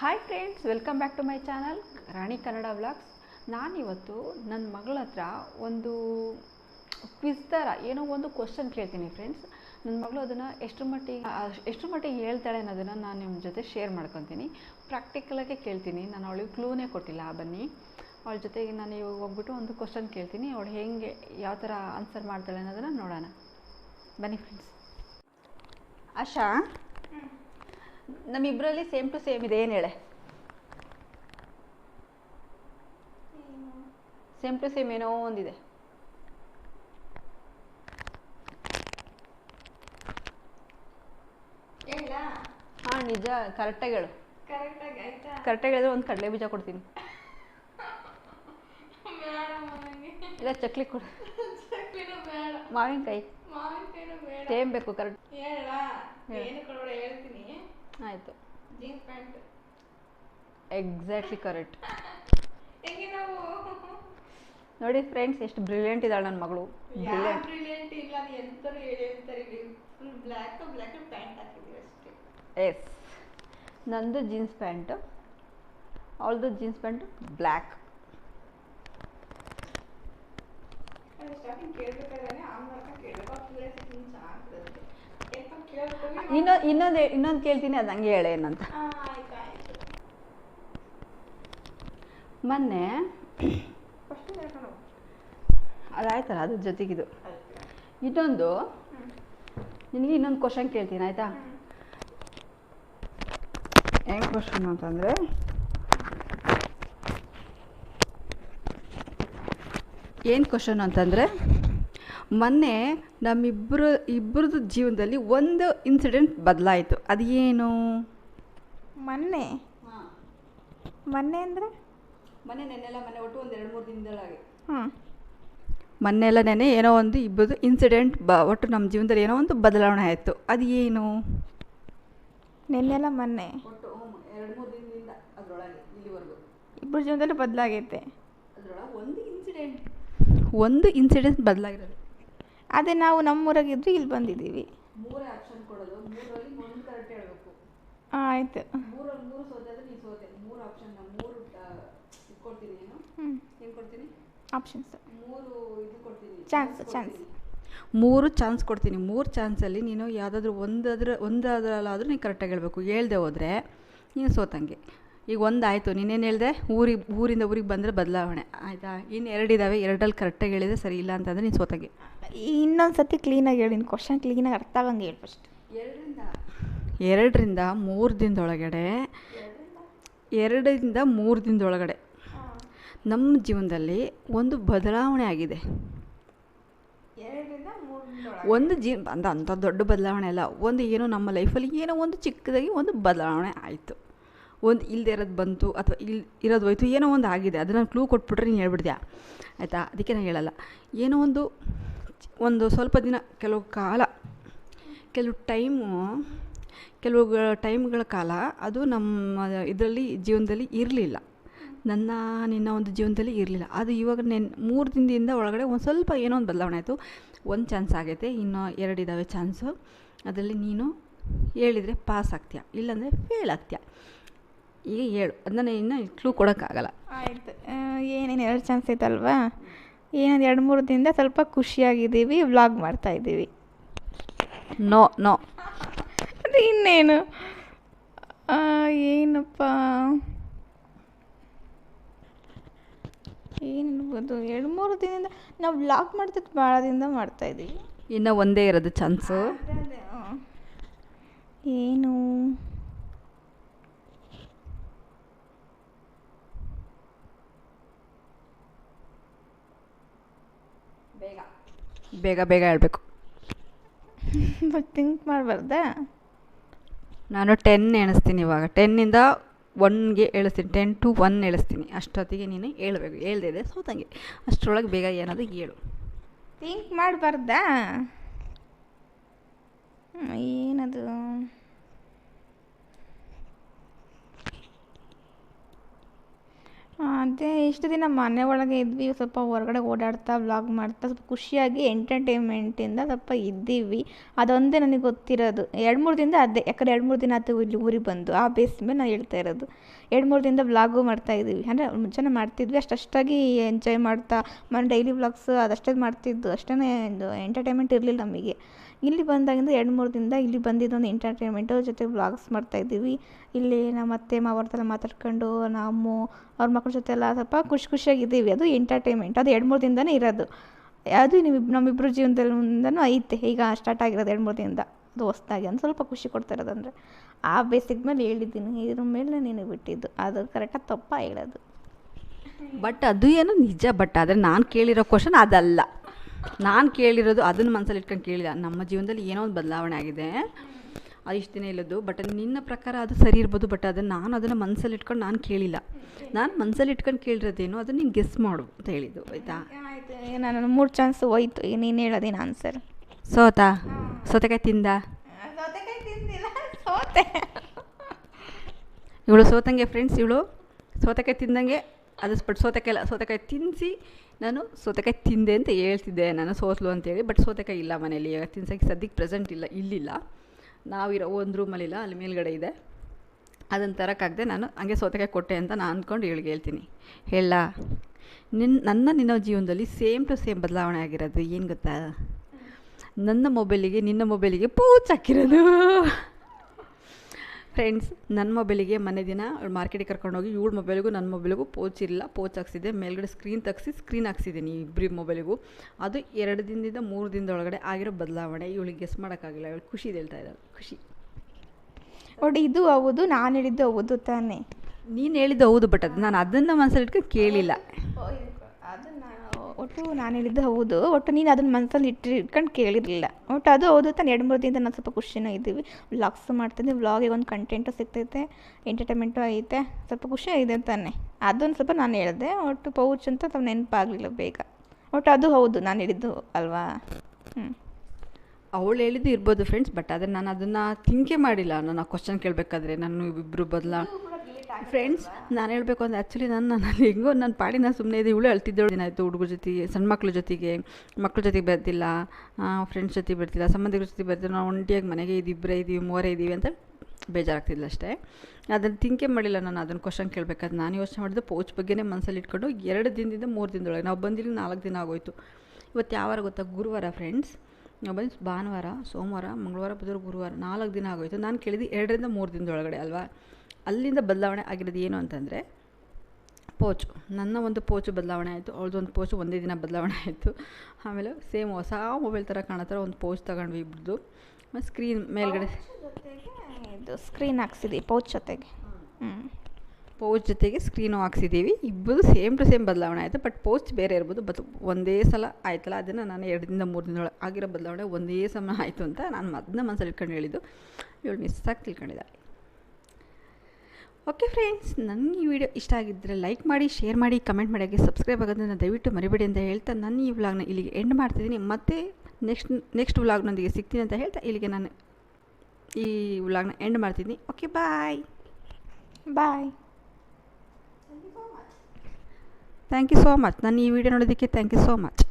Hi friends welcome back to my channel Rani Kannada vlogs ನಾನಿವತ್ತು ನನ್ನ ಮಗಳ ಹತ್ರ ಒಂದು ಕ್ವಿಸ್ ಥರ, ಏನೋ ಒಂದು ಕ್ವಶನ್ ಕೇಳ್ತೀನಿ ಫ್ರೆಂಡ್ಸ್ ನನ್ನ ಮಗಳು ಅದನ್ನು ಎಷ್ಟು ಮಟ್ಟಿಗೆ ಎಷ್ಟು ಮಟ್ಟಿಗೆ ಹೇಳ್ತಾಳೆ ಅನ್ನೋದನ್ನು ನಾನು ನಿಮ್ಮ ಜೊತೆ ಶೇರ್ ಮಾಡ್ಕೊತೀನಿ. ಪ್ರಾಕ್ಟಿಕಲಾಗೆ ಕೇಳ್ತೀನಿ, ನಾನು ಅವಳಿಗೆ ಕ್ಲೂನೇ ಕೊಟ್ಟಿಲ್ಲ ಬನ್ನಿ. ಅವಳ ಜೊತೆಗೆ ನಾನು ಇವಾಗ ಹೋಗ್ಬಿಟ್ಟು ಒಂದು ಕ್ವಶನ್ ಕೇಳ್ತೀನಿ, ಅವಳು ಹೇಗೆ, ಯಾವ ಥರ ಆನ್ಸರ್ ಮಾಡ್ತಾಳೆ ಅನ್ನೋದನ್ನು ನೋಡೋಣ. ಬನ್ನಿ ಫ್ರೆಂಡ್ಸ್ ಆಶಾ ನಮ್ಮಿಬ್ಬರಲ್ಲಿ ಸೇಮ್ ಟು ಸೇಮ್ ಇದೆ ಏನು ಹೇಳೆ? ಸೇಮ್ ಟು ಸೇಮ್ ಏನೋ ಒಂದಿದೆ. ಹಾ ನಿಜ ಕರೆಕ್ಟಾಗಿ ಹೇಳು. ಕರೆಕ್ಟಾಗಿ ಹೇಳಿದ್ರೆ ಒಂದು ಕಡಲೆ ಬೀಜ ಕೊಡ್ತೀನಿ. ಇಲ್ಲ ಚಕ್ಲಿ ಕೊಡು. ಮಾವಿನಕಾಯಿ. ಸೇಮ್ ಬೇಕು ಕರೆಕ್ಟ್ ಹೇಳಾ ಹೇಳು. ಏನು ಕೊಡಬೇಡ ಹೇಳ್ತೀನಿ ಆಯಿತು. ಜೀನ್ಸ್ ಪ್ಯಾಂಟ್ ಎಕ್ಸಾಕ್ಟ್ಲಿ ಕರೆಕ್ಟ್ ಹೆಂಗೆ ನಾವು? ನೋಡಿ ಫ್ರೆಂಡ್ಸ್ ಎಷ್ಟು ಬ್ರಿಲಿಯಂಟ್ ಇದ್ದಾಳೆ ನನ್ನ ಮಗಳು. ಬ್ರಿಲಿಯಂಟ್ ಇಲ್ಲ ಎಂತರು ಹೇಳಿ ಅಂತಾರೆ ಫುಲ್ ಬ್ಲ್ಯಾಕ್ ಬ್ಲ್ಯಾಕ್ ಪ್ಯಾಂಟ್ ಹಾಕಿದ್ದೀವಿ ಅಷ್ಟೇ. ಎಸ್ ನಂದು ಜೀನ್ಸ್ ಪ್ಯಾಂಟ್ ಅವಳದು ಜೀನ್ಸ್ ಪ್ಯಾಂಟ್ ಬ್ಲ್ಯಾಕ್ ಸ್ಟಾರ್ಟಿಂಗ್ ಕೇಳಬೇಕಾದ್ರೆ ಆಮೇಲೆ ಕೇಳಬೇಕು ಚೆನ್ನಾಗಿರುತ್ತೆ ಇನ್ನೊಂದು ಇನ್ನೊಂದು ಇನ್ನೊಂದು ಕೇಳ್ತೀನಿ ಅದು ಹಂಗೆ ಹೇಳ ಏನಂತ. ಮೊನ್ನೆ. ಅದಾಯ್ತಲ್ಲ ಅದ್ರ ಜೊತೆಗಿದು. ಇನ್ನೊಂದು. ನಿನಗೆ ಇನ್ನೊಂದು ಕ್ವಶನ್ ಕೇಳ್ತೀನಿ ಆಯಿತಾ? ಏನ್ ಹೆಂಗೆ ಕ್ವಶನ್ ಅಂತಂದರೆ? ಏನು ಕ್ವಶನ್ ಅಂತಂದರೆ? ಮೊನ್ನೆ ನಮ್ಮಿಬ್ಬರು ಇಬ್ಬರದ್ದು ಜೀವನದಲ್ಲಿ ಒಂದು ಇನ್ಸಿಡೆಂಟ್ ಬದಲಾಯಿತು. ಅದು ಏನು ಮೊನ್ನೆ ಮೊನ್ನೆ ಅಂದರೆ? ಮೊನ್ನೆ ನೆನ್ನೆಲ್ಲ ಮೊನ್ನೆ ಒಟ್ಟು ಒಂದು ಎರಡು ಮೂರು ದಿನದೊಳಗೆ. ಹ್ಞೂ ಮೊನ್ನೆಲ್ಲ ನೆನೆ ಏನೋ ಒಂದು ಇಬ್ಬರದ್ದು ಇನ್ಸಿಡೆಂಟ್ ಬ ಒಟ್ಟು ನಮ್ಮ ಜೀವನದಲ್ಲಿ ಏನೋ ಒಂದು ಬದಲಾವಣೆ ಆಯಿತು. ಅದು ಏನು ನೆನ್ನೆಲ್ಲ ಮೊನ್ನೆ. ಒಟ್ಟು ಎರಡು ಮೂರು ದಿನದಿಂದ ಅದರೊಳಗೆ ಇಲ್ಲಿವರೆಗೂ. ಇಬ್ಬರ ಜೀವನದಲ್ಲಿ ಬದಲಾಗೈತೆ. ಅದರೊಳಗೆ ಒಂದು ಇನ್ಸಿಡೆಂಟ್ ಒಂದು ಇನ್ಸಿಡೆಂಟ್ ಬದಲಾಗಿರೋದು. ಅದೇ ನಾವು ನಮ್ಮೂರಾಗಿದ್ವಿ ಇಲ್ಲಿ ಬಂದಿದ್ದೀವಿ. ಮೂರೇ ಆಪ್ಷನ್ ಕೊಡೋದು. ಮೂರಲ್ಲಿ ಒಂದು ಕರೆಕ್ಟ್ ಹೇಳಬೇಕು. ಆಯಿತು. ಆಪ್ಷನ್ಸ್ ಮೂರು ಇದು ಕೊಡ್ತೀನಿ Chance, chance chance. ಕೊಡ್ತೀನಿ. ಮೂರು ಚಾನ್ಸ್ ಕೊಡ್ತೀನಿ. ಮೂರು ಚಾನ್ಸಲ್ಲಿ ನೀನು ಯಾವುದಾದ್ರೂ ಒಂದಾದ್ರೂ ಒಂದಾದ್ರಲ್ಲಾದರೂ ನೀನು ಕರೆಕ್ಟಾಗಿ ಹೇಳಬೇಕು. ಹೇಳ್ದೆ ಹೋದರೆ ನೀನು ಸೋತಂಗೆ. ಈಗ ಒಂದು ಆಯಿತು ನೀನೇನು ಹೇಳಿದೆ? ಊರಿಗೆ ಊರಿಂದ ಊರಿಗೆ ಬಂದರೆ ಬದಲಾವಣೆ. ಆಯಿತಾ? ಇನ್ನು ಎರಡಿದ್ದಾವೆ ಎರಡಲ್ಲಿ ಕರೆಕ್ಟಾಗಿ ಹೇಳಿದೆ ಸರಿ ಇಲ್ಲ ಅಂತಂದರೆ ನೀನು ಸೋತಾಗೆ. ಇನ್ನೊಂದು ಸತಿ ಕ್ಲೀನಾಗಿ ಹೇಳಿ. ಕ್ವಶನ್ ಕ್ಲೀನಾಗಿ ಅರ್ಥ ಆಗಂಗೆ ಹೇಳಿ ಫಸ್ಟ್ ಎರಡರಿಂದ? ಎರಡರಿಂದ ಮೂರು ದಿನದೊಳಗಡೆ ಎರಡರಿಂದ ಮೂರು ದಿನದೊಳಗಡೆ ನಮ್ಮ ಜೀವನದಲ್ಲಿ ಒಂದು ಬದಲಾವಣೆ ಆಗಿದೆ. ಒಂದು ಜೀ ಅಂದ ಅಂಥ ದೊಡ್ಡ ಬದಲಾವಣೆ ಅಲ್ಲ. ಒಂದು ಏನೋ ನಮ್ಮ ಲೈಫಲ್ಲಿ ಏನೋ ಒಂದು ಚಿಕ್ಕದಾಗಿ ಒಂದು ಬದಲಾವಣೆ ಆಯಿತು. ಒಂದು ಇಲ್ಲದೆ ಇರೋದು ಬಂತು ಅಥವಾ ಇಲ್ಲಿ ಇರೋದು ಹೋಯ್ತು, ಏನೋ ಒಂದು ಆಗಿದೆ. ಅದನ್ನು ಕ್ಲೂ ಕೊಟ್ಬಿಟ್ರೆ ನೀನು ಹೇಳ್ಬಿಡ್ತೀಯಾ? ಆಯಿತಾ? ಅದಕ್ಕೆ ನಾನು ಹೇಳಲ್ಲ. ಏನೋ ಒಂದು ಒಂದು ಸ್ವಲ್ಪ ದಿನ, ಕೆಲವು ಕಾಲ, ಕೆಲವು ಟೈಮು, ಕೆಲವು ಟೈಮ್ಗಳ ಕಾಲ ಅದು ನಮ್ಮ ಇದರಲ್ಲಿ, ಜೀವನದಲ್ಲಿ ಇರಲಿಲ್ಲ. ನನ್ನ, ನಿನ್ನ ಒಂದು ಜೀವನದಲ್ಲಿ ಇರಲಿಲ್ಲ. ಅದು ಇವಾಗ ನೆನ್, ಮೂರು ದಿನದಿಂದ ಒಳಗಡೆ ಒಂದು ಸ್ವಲ್ಪ ಏನೋ ಒಂದು ಬದಲಾವಣೆ ಆಯಿತು. ಒಂದು ಚಾನ್ಸ್ ಆಗೈತೆ ಎರಡು ಎರಡಿದ್ದಾವೆ ಚಾನ್ಸು ಅದರಲ್ಲಿ ನೀನು ಹೇಳಿದರೆ ಪಾಸ್ ಆಗ್ತೀಯ. ಇಲ್ಲಾಂದರೆ ಫೇಲ್ ಆಗ್ತೀಯ. ಈಗ ಹೇಳು. ಅದನ್ನ ಇನ್ನೂ ಕ್ಲೂ ಕೊಡೋಕ್ಕಾಗಲ್ಲ. ಆಯಿತು. ಏನೇನು ಎರಡು ಚಾನ್ಸ್ ಐತಲ್ವಾ? ಏನೊಂದು ಎರಡು ಮೂರು ದಿನದಿಂದ ಸ್ವಲ್ಪ ಖುಷಿಯಾಗಿದ್ದೀವಿ ವ್ಲಾಗ್ ಮಾಡ್ತಾ ಇದ್ದೀವಿ. ನೋ ನೋ ಅದು ಇನ್ನೇನು? ಏನಪ್ಪ? ಏನಿರ್ಬೋದು ಎರಡು ಮೂರು ದಿನದಿಂದ ನಾವು ವ್ಲಾಗ್ ಮಾಡ್ತಿದ್ದು ಭಾಳ ದಿನದಿಂದ ಮಾಡ್ತಾ ಇದ್ದೀವಿ. ಇನ್ನು ಒಂದೇ ಇರೋದು ಚಾನ್ಸು ಏನು? ಬೇಗ. ಬೇಗ ಬೇಗ ಹೇಳಬೇಕು. ಥಿಂಕ್ ಮಾಡಬಾರ್ದೆ? ನಾನು ಟೆನ್ ಎಣಿಸ್ತೀನಿ ಇವಾಗ. ಟೆನ್ನಿಂದ ಒನ್ಗೆ ಎಳಿಸ್ತೀನಿ. ಟೆನ್ ಟು ಒನ್ ಎಳಿಸ್ತೀನಿ. ಅಷ್ಟೊತ್ತಿಗೆ ನೀನು ಹೇಳ್ಬೇಕು. ಹೇಳ್ದಿದೆ ಸೋತಂಗೆ. ಅಷ್ಟರೊಳಗೆ ಬೇಗ ಏನಾದರೂ ಹೇಳು. ಥಿಂಕ್ ಮಾಡಬಾರ್ದ? ಏನದು? ಅದೇ ಇಷ್ಟು ದಿನ ಮನೆ ಒಳಗೆ ಇದ್ವಿ, ಸ್ವಲ್ಪ ಹೊರಗಡೆ ಓಡಾಡ್ತಾ ವ್ಲಾಗ್ ಮಾಡ್ತಾ, ಸ್ವಲ್ಪ ಖುಷಿಯಾಗಿ ಎಂಟರ್ಟೈನ್ಮೆಂಟಿಂದ ಸ್ವಲ್ಪ ಇದ್ದೀವಿ. ಅದೊಂದೇ ನನಗೆ ಗೊತ್ತಿರೋದು. ಎರಡು ಮೂರು ದಿನದ ಅದೇ, ಯಾಕಂದರೆ ಎರಡು ಮೂರು ದಿನ ಆಯ್ತು ಇಲ್ಲಿ ಊರಿಗೆ ಬಂದು, ಆ ಬೇಸ್ ಮೇಲೆ ನಾನು ಹೇಳ್ತಾ ಇರೋದು. ಎರಡು ಮೂರು ದಿನದ ವ್ಲಾಗು ಮಾಡ್ತಾ ಇದ್ದೀವಿ. ಅಂದರೆ ಮುಂಚೆನೇ ಮಾಡ್ತಿದ್ವಿ. ಅಷ್ಟಷ್ಟಾಗಿ ಎಂಜಾಯ್ ಮಾಡ್ತಾ ಮನೆ ಡೈಲಿ ವ್ಲಾಗ್ಸ್ ಅದಷ್ಟೇ ಮಾಡ್ತಿದ್ದು. ಅಷ್ಟೇ ಒಂದು ಎಂಟರ್ಟೈನ್ಮೆಂಟ್ ಇರಲಿಲ್ಲ ನಮಗೆ. ಇಲ್ಲಿ ಬಂದಾಗಿಂದ ಎರಡು ಮೂರು ದಿನದ ಇಲ್ಲಿ ಬಂದಿದ್ದೊಂದು ಎಂಟರ್ಟೈನ್ಮೆಂಟು ಜೊತೆ ವ್ಲಾಗ್ಸ್ ಮಾಡ್ತಾ ಇದ್ದೀವಿ. ಇಲ್ಲಿ ನಮ್ಮ ಅತ್ತೆ ಮಾವರ್ತೆಲ್ಲ ಮಾತಾಡ್ಕೊಂಡು, ನಮ್ಮ ಅವ್ರ ಮಕ್ಕಳ ಜೊತೆ ಎಲ್ಲ ಸ್ವಲ್ಪ ಖುಷಿ ಖುಷಿಯಾಗಿದ್ದೀವಿ. ಅದು ಎಂಟರ್ಟೈನ್ಮೆಂಟ್ ಅದು ಎರಡು ಮೂರು ದಿನದನೇ ಇರೋದು. ಅದು ನೀವು ನಮ್ಮಿಬ್ಬರು ಜೀವನದಲ್ಲಿ ಮುಂದನೂ ಐತೆ. ಈಗ ಸ್ಟಾರ್ಟ್ ಆಗಿರೋದು ಎರಡು ಮೂರು ದಿನದ. ಹೊಸ್ದಾಗಿ ಒಂದು ಸ್ವಲ್ಪ ಖುಷಿ ಕೊಡ್ತಿರೋದಂದರೆ. ಆ ಬೇಸಿಕ್ ಮೇಲೆ ಹೇಳಿದ್ದೀನಿ ಇದ್ರ ಮೇಲೆ ನಿನಗೆ ಬಿಟ್ಟಿದ್ದು. ಅದು ಕರೆಕ್ಟಾಗಿ ತಪ್ಪ ಹೇಳೋದು. ಬಟ್ ಅದು ಏನು ನಿಜ ಬಟ್ ಆದರೆ ನಾನು ಕೇಳಿರೋ ಕ್ವಶನ್ ಅದಲ್ಲ. ನಾನು ಕೇಳಿರೋದು ಅದನ್ನು ಮನಸ್ಸಲ್ಲಿ ಇಟ್ಕೊಂಡು ಕೇಳಿಲ್ಲ ನಮ್ಮ ಜೀವನದಲ್ಲಿ ಏನೋ ಒಂದು ಬದಲಾವಣೆ ಆಗಿದೆ. ಅದು ಇಷ್ಟು ದಿನ ಇಲ್ಲದು ಬಟ್ ನಿನ್ನ ಪ್ರಕಾರ ಅದು ಸರಿ ಇರ್ಬೋದು ಬಟ್ ಅದನ್ನು ನಾನು ಅದನ್ನು ಮನಸ್ಸಲ್ಲಿ ಇಟ್ಕೊಂಡು ನಾನು ಕೇಳಿಲ್ಲ. ನಾನು ಮನಸ್ಸಲ್ಲಿ ಇಟ್ಕೊಂಡು ಕೇಳಿರೋದೇನು ಅದನ್ನು ನೀನು ಗೆಸ್ ಮಾಡು ಅಂತ ಹೇಳಿದ್ದು ಆಯಿತಾ? ನಾನು ಮೂರು ಚಾನ್ಸ್ ಹೋಯ್ತು. ನೀನು ಹೇಳೋದೇನು ಆನ್ಸರ್ ಸೋತಾ? ಸೌತೆಕಾಯಿ ತಿಂದ? ಸೌತೆಕಾಯಿ ತಿಂದಿಲ್ಲ ಸೋತೆ. ಇವಳು ಸೋತಂಗೆ ಫ್ರೆಂಡ್ಸ್ ಇವಳು. ಸೌತೆಕಾಯಿ ತಿಂದಂಗೆ ಅದು ಬಟ್ ಸೌತೆಕಾಯಿ ಇಲ್ಲ ಸೌತೆಕಾಯಿ ತಿನ್ನಿಸಿ ನಾನು ಸೌತೆಕಾಯಿ ತಿಂದೆ ಅಂತ ಹೇಳ್ತಿದ್ದೆ. ನಾನು ಸೋತ್ಲು ಅಂತೇಳಿ ಬಟ್ ಸೌತೆಕಾಯಿ ಇಲ್ಲ ಮನೇಲಿ ಇವಾಗ ತಿನ್ಸೋಕ್ಕೆ ಸದ್ಯಕ್ಕೆ ಪ್ರೆಸೆಂಟ್ ಇಲ್ಲ ಇಲ್ಲಿಲ್ಲ. ನಾವಿರೋ ಒಂದು ರೂಮಲ್ಲಿಲ್ಲ ಅಲ್ಲಿ ಮೇಲ್ಗಡೆ ಇದೆ. ಅದನ್ನು ತರೋಕ್ಕಾಗದೆ ನಾನು ಹಂಗೆ ಸೌತೆಕಾಯಿ ಕೊಟ್ಟೆ ಅಂತ ನಾನು ಅಂದ್ಕೊಂಡು ಇವಳಿಗೆ ಹೇಳ್ತೀನಿ. ಹೇಳ ನಿನ್ನ ನನ್ನ ನಿನ್ನ ಜೀವನದಲ್ಲಿ ಸೇಮ್ ಟು ಸೇಮ್ ಬದಲಾವಣೆ ಆಗಿರೋದು ಏನು ಗೊತ್ತಾ? ನನ್ನ ಮೊಬೈಲಿಗೆ ನಿನ್ನ ಮೊಬೈಲಿಗೆ ಪೂಚ್ ಹಾಕಿರೋದು. ಫ್ರೆಂಡ್ಸ್ ನನ್ನ ಮೊಬೈಲಿಗೆ ಮನೆ ದಿನ ಮಾರ್ಕೆಟಿಗೆ ಕರ್ಕೊಂಡೋಗಿ ಇವಳ ಮೊಬೈಲಿಗೂ ನನ್ನ ಮೊಬೈಲಿಗೂ ಪೋಚ್ ಇಲ್ಲ ಪೋಚ್ ಹಾಕ್ಸಿದೆ. ಮೇಲ್ಗಡೆ ಸ್ಕ್ರೀನ್ ತೆಗ್ಸಿ ಸ್ಕ್ರೀನ್ ಹಾಕ್ಸಿದ್ದೀನಿ ಇಬ್ಬರಿ ಮೊಬೈಲಿಗೂ. ಅದು ಎರಡು ದಿನದಿಂದ ಮೂರು ದಿನದೊಳಗಡೆ ಆಗಿರೋ ಬದಲಾವಣೆ. ಇವಳಿಗೆ ಗೆಸ್ ಮಾಡೋಕ್ಕಾಗಿಲ್ಲ ಇವಳು ಖುಷಿ ಹೇಳ್ತಾ ಇದ್ದಾಳೆ ಖುಷಿ. ನೋಡಿ ಇದು ಹೌದು ನಾನು ಹೇಳಿದ್ದು ಹೌದು ತಾನೇ. ನೀನು ಹೇಳಿದ್ದು ಹೌದು ಬಟ್ ಅದು ನಾನು ಅದನ್ನು ಮನಸ್ಸಲ್ಲಿ ಇಟ್ಕೊಂಡು ಕೇಳಿಲ್ಲ. ಒಟ್ಟು ನಾನು ಹೇಳಿದ್ದು ಹೌದು. ಒಟ್ಟು ನೀನು ಅದನ್ನ ಮನಸ್ಸಲ್ಲಿ ಇಟ್ಟು ಇಟ್ಕೊಂಡು ಕೇಳಿರಲಿಲ್ಲ. ಒಟ್ಟು ಅದು ಹೌದು ತಾನು. ಎರಡು ಮೂರು ದಿನದಿಂದ ನಾನು ಸ್ವಲ್ಪ ಖುಷಿನೂ ಇದ್ದೀವಿ. ವ್ಲಾಗ್ಸ್ ಮಾಡ್ತೀನಿ ವ್ಲಾಗಿಗೆ ಒಂದು ಕಂಟೆಂಟು ಸಿಗ್ತೈತೆ. ಎಂಟರ್ಟೈನ್ಮೆಂಟು ಐತೆ. ಸ್ವಲ್ಪ ಖುಷಿ ಇದೆ ತಾನೆ. ಅದೊಂದು ಸ್ವಲ್ಪ ನಾನು ಹೇಳಿದೆ. ಒಟ್ಟು ಪೌಚ್ ಅಂತ ಸ್ವಲ್ಪ ನೆನಪಾಗಲಿಲ್ಲ ಬೇಗ. ಒಟ್ಟು ಅದು ಹೌದು. ನಾನು ಹೇಳಿದ್ದು ಅಲ್ವಾ? ಹ್ಞೂ ಅವಳು ಹೇಳಿದ್ದು ಇರ್ಬೋದು ಫ್ರೆಂಡ್ಸ್ ಬಟ್ ಆದರೆ ನಾನು ಅದನ್ನು ಥಿಂಕೇ ಮಾಡಿಲ್ಲ. ನಾನು ಆ ಕ್ವಶನ್ ಕೇಳಬೇಕಾದ್ರೆ ನಾನು ಇಬ್ಬರು ಬದಲಾ ಫ್ರೆಂಡ್ಸ್ ನಾನು ಹೇಳಬೇಕು ಅಂದರೆ ಆ್ಯಕ್ಚುಲಿ ನಾನು ನಾನು ಹೆಂಗೋ ನನ್ನ ಪಾಡಿನ ಸುಮ್ಮನೆ ಇದೆ. ಇವಳು ದಿನ ಏನಾಯಿತು ಹುಡುಗರ ಜೊತೆಗೆ ಸಣ್ಣ ಮಕ್ಳ ಜೊತೆಗೆ. ಮಕ್ಳ ಜೊತೆಗೆ ಬರ್ತಿಲ್ಲ ಫ್ರೆಂಡ್ಸ್ ಜೊತೆ ಬರ್ತಿಲ್ಲ ಸಂಬಂಧಿಕರ ಜೊತೆ ಬರ್ತಿಲ್ಲ ನಾವು ಒಂಟಿಯಾಗಿ ಮನೆಗೆ ಇದು ಇಬ್ಬರೇ ಇದ್ದೀವಿ ಮೂವರೇ ಇದ್ದೀವಿ ಅಂತ ಬೇಜಾರಾಗ್ತಿಲ್ಲ ಅಷ್ಟೇ. ಅದನ್ನು ತಿಂಕೆ ಮಾಡಿಲ್ಲ ನಾನು. ಅದನ್ನು ಕ್ವಶನ್ ಕೇಳಬೇಕಾದ್ರೆ ನಾನು ಯೋಚನೆ ಮಾಡಿದ್ದು ಪೌಚ್ ಬಗ್ಗೆನೇ ಮನಸ್ಸಲ್ಲಿ ಇಟ್ಕೊಂಡು ಎರಡು ದಿನದಿಂದ ಮೂರು ದಿನದೊಳಗೆ. ನಾವು ಬಂದಿಲ್ಲ ನಾಲ್ಕು ದಿನ ಆಗೋಯ್ತು. ಇವತ್ತು ಯಾವಾರ ಗೊತ್ತಾ? ಗುರುವಾರ ಫ್ರೆಂಡ್ಸ್ ನಾವು ಬಂದು ಭಾನುವಾರ, ಸೋಮವಾರ, ಮಂಗಳವಾರ, ಬುಧವಾರ, ಗುರುವಾರ ನಾಲ್ಕು ದಿನ ಆಗೋಯ್ತು. ನಾನು ಕೇಳಿದ್ದು ಎರಡರಿಂದ ಮೂರು ದಿನದೊಳಗಡೆ ಅಲ್ವಾ? ಅಲ್ಲಿಂದ ಬದಲಾವಣೆ ಆಗಿರೋದು ಏನು ಅಂತಂದರೆ ಪೋಚು. ನನ್ನ ಒಂದು ಪೋಚು ಬದಲಾವಣೆ ಆಯಿತು ಅವಳದೊಂದು ಪೋಚು ಒಂದೇ ದಿನ ಬದಲಾವಣೆ ಆಯಿತು. ಆಮೇಲೆ ಸೇಮ್ ಹೊಸ ಮೊಬೈಲ್ ಥರ ಕಾಣೋ ಥರ ಒಂದು ಪೋಚ್ ತಗೊಂಡ್ವಿ ಇಬ್ಬರದು ಸ್ಕ್ರೀನ್ ಮೇಲ್ಗಡೆ ಇದು ಸ್ಕ್ರೀನ್ ಹಾಕ್ಸಿದ್ವಿ ಪೌಚ್ ಜೊತೆಗೆ. ಹ್ಞೂ ಪೌಚ್ ಜೊತೆಗೆ ಸ್ಕ್ರೀನು ಹಾಕ್ಸಿದ್ದೀವಿ ಇಬ್ಬರು ಸೇಮ್ ಟು ಸೇಮ್ ಬದಲಾವಣೆ ಆಯಿತು ಬಟ್ ಪೋಸ್ಟ್ ಬೇರೆ ಇರ್ಬೋದು ಬಟ್ ಒಂದೇ ಸಲ ಆಯ್ತಲ್ಲ ಅದನ್ನು ನಾನು ಎರಡರಿಂದ ಮೂರು ದಿನದೊಳಗೆ ಆಗಿರೋ ಬದಲಾವಣೆ ಒಂದೇ ಸಮ ಆಯಿತು ಅಂತ ನಾನು ಅದನ್ನ ಮನಸ್ಸಲ್ಲಿ ಇಟ್ಕೊಂಡು ಹೇಳಿದ್ದು. ಇವಳು ಮಿಸ್ ಆಗಿ ತಿಳ್ಕೊಂಡಿದ್ದಾಳೆ. ಓಕೆ ಫ್ರೆಂಡ್ಸ್ ನನಗೆ ಈ ವಿಡಿಯೋ ಇಷ್ಟ ಆಗಿದ್ದರೆ ಲೈಕ್ ಮಾಡಿ ಶೇರ್ ಮಾಡಿ ಕಮೆಂಟ್ ಮಾಡಿ ಹಾಗೆ ಸಬ್ಸ್ಕ್ರೈಬ್ ಆಗೋದನ್ನು ದಯವಿಟ್ಟು ಮರಿಬೇಡಿ ಅಂತ ಹೇಳ್ತಾ ನನ್ನ ಈ ವ್ಲಾಗ್ನ ಇಲ್ಲಿಗೆ ಎಂಡ್ ಮಾಡ್ತಿದ್ದೀನಿ. ಮತ್ತೆ ನೆಕ್ಸ್ಟ್ ನೆಕ್ಸ್ಟ್ ವ್ಲಾಗ್ನೊಂದಿಗೆ ಸಿಗ್ತೀನಿ ಅಂತ ಹೇಳ್ತಾ ಇಲ್ಲಿಗೆ ನಾನು ಈ ವ್ಲಾಗ್ನ ಎಂಡ್ ಮಾಡ್ತಿದ್ದೀನಿ. Okay bye bye thank you so much ನಾನು ಈ ವಿಡಿಯೋ ನೋಡೋದಕ್ಕೆ ಥ್ಯಾಂಕ್ ಯು ಸೋ ಮಚ್